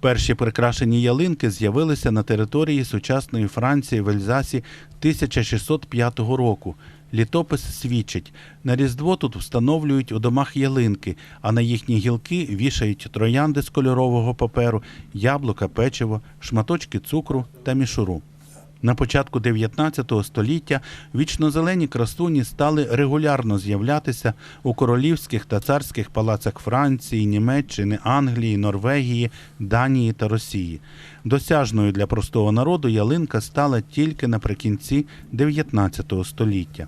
Перші прикрашені ялинки з'явилися на території сучасної Франції в Ельзасі 1605 року. Літопис свідчить, на Різдво тут встановлюють у домах ялинки, а на їхні гілки вішають троянди з кольорового паперу, яблука, печиво, шматочки цукру та мішуру. На початку 19 століття вічнозелені красуні стали регулярно з'являтися у королівських та царських палацах Франції, Німеччини, Англії, Норвегії, Данії та Росії. Досяжною для простого народу ялинка стала тільки наприкінці 19 століття.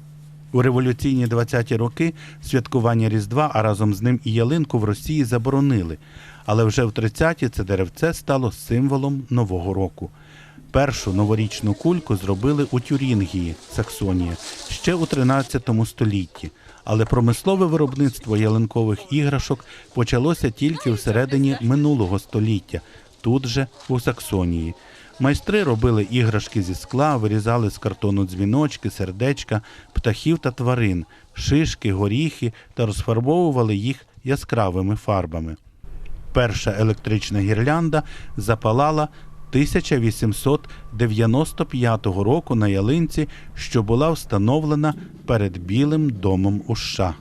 У революційні 20-ті роки святкування Різдва, а разом з ним і ялинку в Росії заборонили. Але вже в 30-ті це деревце стало символом Нового року. Першу новорічну кульку зробили у Тюрінгії, Саксонія, ще у 13 столітті. Але промислове виробництво ялинкових іграшок почалося тільки в середині минулого століття, тут же у Саксонії. Майстри робили іграшки зі скла, вирізали з картону дзвіночки, сердечка, птахів та тварин, шишки, горіхи та розфарбовували їх яскравими фарбами. Перша електрична гірлянда запалала 1895 року на ялинці, що була встановлена перед Білим домом у США.